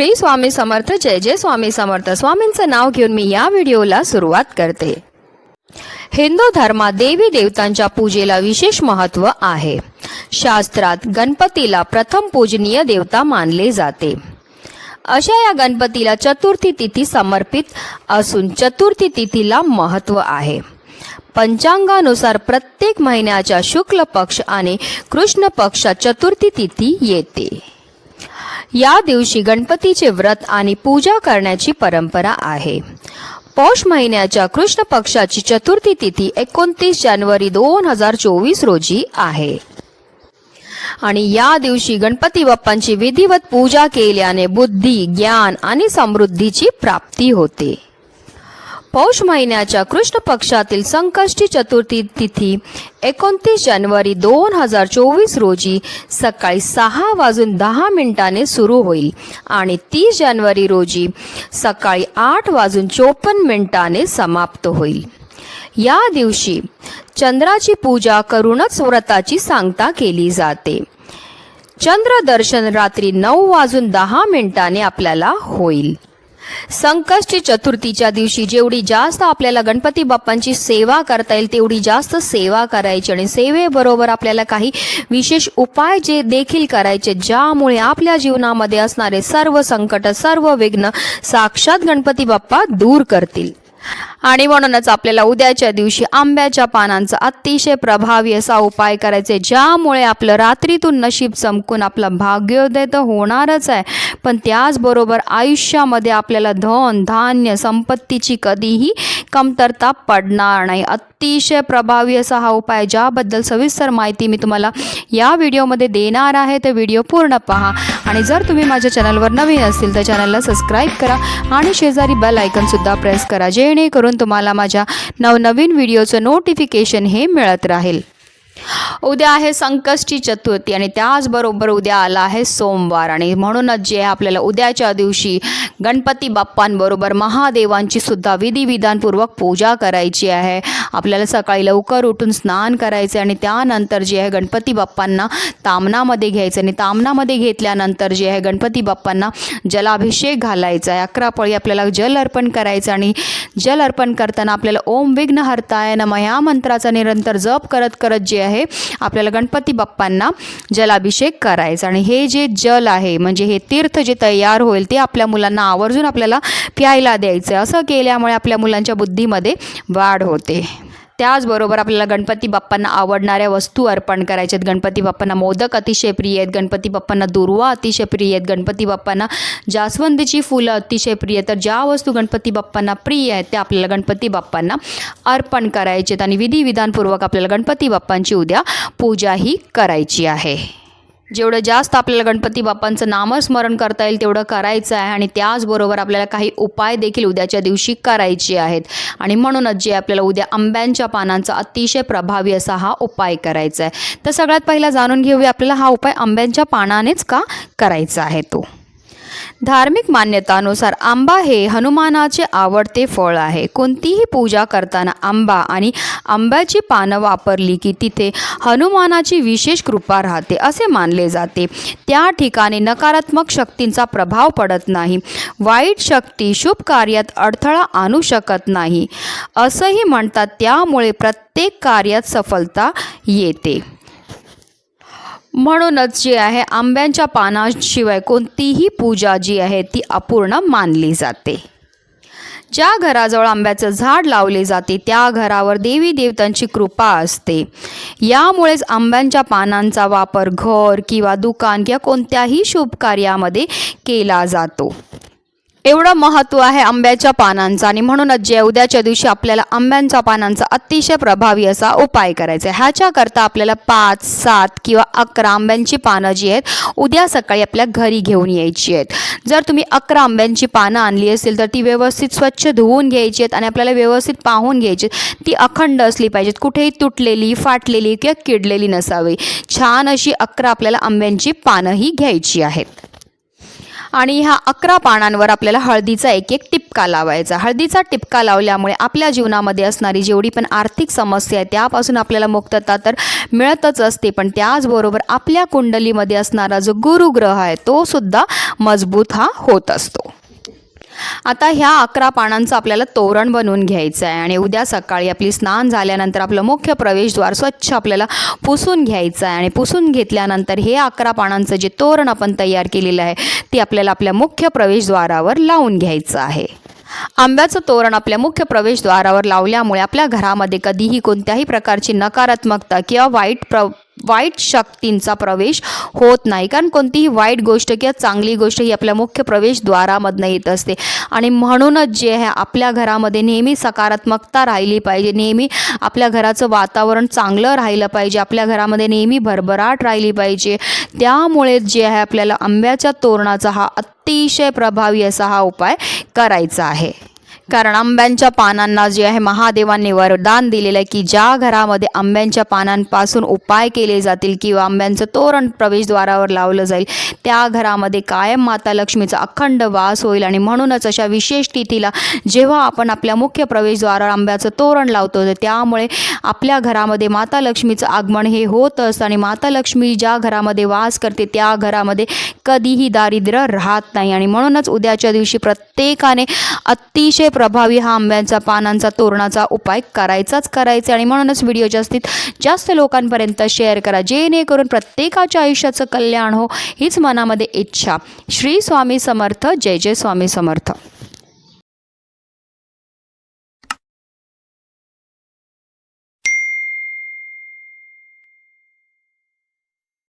श्री स्वामी समर्थ जय जय स्वामी समर्थ. स्वामींचं नाव घेऊन मी या व्हिडिओला सुरुवात करते. हिंदू धर्मात देवी देवतांच्या पूजेला विशेष महत्त्व आहे. शास्त्रात गणपतीला प्रथम पूजनीय देवता मानले जाते. अशा या गणपतीला चतुर्थी तिथी समर्पित असून चतुर्थी तिथीला महत्त्व आहे. पंचांगानुसार प्रत्येक महिन्याच्या शुक्ल पक्ष आणि कृष्ण पक्षात चतुर्थी तिथी येते. या दिवशी गणपतीचे व्रत आणि पूजा करण्याची परंपरा आहे. पौष महिन्याच्या कृष्ण पक्षाची चतुर्थी तिथी एकोणतीस जानेवारी दोन हजार चोवीस रोजी आहे. आणि या दिवशी गणपती बाप्पांची विधिवत पूजा केल्याने बुद्धी ज्ञान आणि समृद्धीची प्राप्ती होते. पौष महिन्याच्या कृष्ण पक्षातील संकष्टी चतुर्थी तिथी एकोणतीस जानेवारी दोन हजार चोवीस रोजी सकाळी सहा वाजून दहा मिनिटाने सुरू होईल. आणि तीस जानेवारी रोजी सकाळी आठ वाजून चोपन्न मिनिटाने समाप्त होईल. या दिवशी चंद्राची पूजा करूनच व्रताची सांगता केली जाते. चंद्र दर्शन रात्री नऊ वाजून दहा मिनिटाने आपल्याला होईल. संकष्टी चतुर्थीच्या दिवशी जेवढी जास्त आपल्याला गणपती बाप्पांची सेवा करता येईल तेवढी जास्त सेवा करायची. आणि सेवेबरोबर आपल्याला काही विशेष उपाय जे देखील करायचे ज्यामुळे आपल्या जीवनामध्ये असणारे सर्व संकट सर्व विघ्न साक्षात गणपती बाप्पा दूर करतील. आणि म्हणूनच आपल्याला उद्याच्या दिवशी आंब्याच्या पानांचा अतिशय प्रभावी असा उपाय करायचे ज्यामुळे आपलं रात्रीतून नशीब चमकून आपला भाग्योदय तर होणारच आहे. पण त्याचबरोबर आयुष्यामध्ये आपल्याला धन धान्य संपत्तीची कधीही कमतरता पडणार नाही. अतिशय प्रभावी असा हा उपाय ज्याबद्दल सविस्तर माहिती मी तुम्हाला या व्हिडिओमध्ये देणार आहे. तर व्हिडिओ पूर्ण पहा. आणि जर तुम्ही माझ्या चॅनलवर नवीन असतील तर चॅनलला सबस्क्राईब करा आणि शेजारी बेल आयकनसुद्धा प्रेस करा जेणेकरून तुम्हाला माझ्या नवनवीन व्हिडिओचं नोटिफिकेशन हे मिळत राहील. उद्या आहे संकष्टी चतुर्थी आणि त्याचबरोबर उद्या आला आहे सोमवार. आणि म्हणूनच जे आहे आपल्याला उद्याच्या दिवशी गणपती बाप्पांबरोबर महादेवांची सुद्धा विधिविधानपूर्वक पूजा करायची आहे. आपल्याला सकाळी लवकर उठून स्नान करायचे आणि त्यानंतर जे आहे गणपती बाप्पांना तामनामध्ये घ्यायचं आणि तामनामध्ये घेतल्यानंतर जे आहे गणपती बाप्पांना जलाभिषेक घालायचा आहे. अकरा पळी आपल्याला जल अर्पण करायचं आणि जल अर्पण करताना आपल्याला ओम विघ्न हरताय नम ह्या मंत्राचा निरंतर जप करत करत जे आहे आपल्याला गणपती बाप्पांना जलाभिषेक करायचा. आणि हे जे जल आहे म्हणजे हे तीर्थ जे तयार होईल ते आपल्या मुलांना आवर्जून आपल्याला प्यायला द्यायचं असं केल्यामुळे आपल्या मुलांच्या बुद्धीमध्ये वाढ होते. त्याचबरोबर आपल्याला गणपती बाप्पांना आवडणाऱ्या वस्तू अर्पण करायच्या आहेत. गणपती बाप्पांना मोदक अतिशय प्रिय आहेत. गणपती बाप्पांना दुर्वा अतिशय प्रिय आहेत. गणपती बाप्पांना जास्वंदीची फुलं अतिशय प्रिय आहेत. तर ज्या वस्तू गणपती बाप्पांना प्रिय आहेत त्या आपल्याला गणपती बाप्पांना अर्पण करायचे आहेत. आणि विधिविधानपूर्वक आपल्याला गणपती बाप्पांची उद्या पूजाही करायची आहे. जेवढं जास्त आपल्याला गणपती बाप्पांचं नामस्मरण करता येईल तेवढं करायचं आहे आणि त्याचबरोबर आपल्याला काही उपाय देखील उद्याच्या दिवशी करायचे आहेत. आणि म्हणूनच जे आपल्याला उद्या आंब्यांच्या पानांचा अतिशय प्रभावी असा हा उपाय करायचा आहे. तर सगळ्यात पहिला जाणून घेऊया आपल्याला हा उपाय आंब्यांच्या पानानेच का करायचा आहे तो? धार्मिक मान्यतानुसार आंबा हे हनुमानाचे आवडते फळ आहे. कोणतीही पूजा करताना आंबा आणि आंब्याची पानं वापरली की तिथे हनुमानाची विशेष कृपा राहते असे मानले जाते. त्या ठिकाणी नकारात्मक शक्तींचा प्रभाव पडत नाही. वाईट शक्ती शुभ कार्यात अडथळा आणू शकत नाही. असंही म्हणतात त्यामुळे प्रत्येक कार्यात सफलता येते. म्हणूनच जे आहे आंब्यांच्या पानाशिवाय कोणतीही पूजा जी आहे ती अपूर्ण मानली जाते. ज्या घराजवळ आंब्याचं झाड लावले जाते त्या घरावर देवी देवतांची कृपा असते. यामुळेच आंब्यांच्या पानांचा वापर घर किंवा दुकान किंवा कोणत्याही शुभ कार्यामध्ये केला जातो. एवढं महत्त्व आहे आंब्याच्या पानांचं आणि म्हणूनच जे उद्याच्या दिवशी आपल्याला आंब्यांच्या पानांचा अतिशय प्रभावी असा उपाय करायचा आहे. ह्याच्याकरता आपल्याला पाच सात किंवा अकरा आंब्यांची पानं जी आहेत उद्या सकाळी आपल्या घरी घेऊन यायची आहेत. जर तुम्ही अकरा आंब्यांची पानं आणली असेल तर ती व्यवस्थित स्वच्छ धुवून घ्यायची आहेत आणि आपल्याला व्यवस्थित पाहून घ्यायची आहेत. ती अखंड असली पाहिजेत. कुठेही तुटलेली फाटलेली किंवा किडलेली नसावी. छान अशी अकरा आपल्याला आंब्यांची पानंही घ्यायची आहेत. आणि ह्या अकरा पानांवर आपल्याला हळदीचा एक एक टिपका लावायचा. हळदीचा टिपका लावल्यामुळे आपल्या जीवनामध्ये असणारी जेवढी पण आर्थिक समस्या आहे त्यापासून आपल्याला मुक्तता तर मिळतच असते. पण त्याचबरोबर आपल्या कुंडलीमध्ये असणारा जो गुरुग्रह आहे तो सुद्धा मजबूत हा होत असतो. आता ह्या अकरा पानांचं आपल्याला तोरण बनवून घ्यायचं आहे. आणि उद्या सकाळी आपली स्नान झाल्यानंतर आपलं मुख्य प्रवेशद्वार स्वच्छ आपल्याला पुसून घ्यायचं आहे. आणि पुसून घेतल्यानंतर हे अकरा पानांचं जे तोरण आपण तयार केलेलं आहे ते आपल्याला आपल्या मुख्य प्रवेशद्वारावर लावून घ्यायचं आहे. आंब्याचं तोरण आपल्या मुख्य प्रवेशद्वारावर लावल्यामुळे आपल्या घरामध्ये कधीही कोणत्याही प्रकारची नकारात्मकता किंवा वाईट प्र वाईट शक्तींचा प्रवेश होत नाही. कारण कोणतीही वाईट गोष्ट किंवा चांगली गोष्ट ही आपल्या मुख्य प्रवेशद्वारामधनं येत असते. आणि म्हणूनच जे आहे आपल्या घरामध्ये नेहमी सकारात्मकता राहिली पाहिजे. नेहमी आपल्या घराचं वातावरण चांगलं राहिलं पाहिजे. आपल्या घरामध्ये नेहमी भरभराट राहिली पाहिजे. त्यामुळे जे आहे आपल्याला आंब्याच्या तोरणाचा हा अतिशय प्रभावी असा हा उपाय करायचा आहे. कारण आंब्यांच्या पानांना जे आहे महादेवांनी वरदान दिलेलं आहे की ज्या घरामध्ये आंब्यांच्या पानांपासून उपाय केले जातील किंवा आंब्यांचं तोरण प्रवेशद्वारावर लावलं जाईल त्या घरामध्ये कायम माता लक्ष्मीचा अखंड वास होईल आणि म्हणूनच अशा विशेष तिथीला जेव्हा आपण आपल्या मुख्य प्रवेशद्वारावर आंब्याचं तोरण लावतो तर त्यामुळे आपल्या घरामध्ये माता लक्ष्मीचं आगमन हे होत असतं आणि माता लक्ष्मी ज्या घरामध्ये वास करते त्या घरामध्ये कधीही दारिद्र्य राहत नाही. आणि म्हणूनच उद्याच्या दिवशी प्रत्येकाने अतिशय प्रभावी हा आंब्यांचा पानांचा तोरणाचा उपाय करायचाच करायचा आणि म्हणूनच व्हिडिओ जास्तीत जास्त लोकांपर्यंत शेअर करा. जेणेकरून प्रत्येकाच्या आयुष्याचं कल्याण हो हीच मनामध्ये इच्छा. श्री स्वामी समर्थ. जय जय स्वामी समर्थ.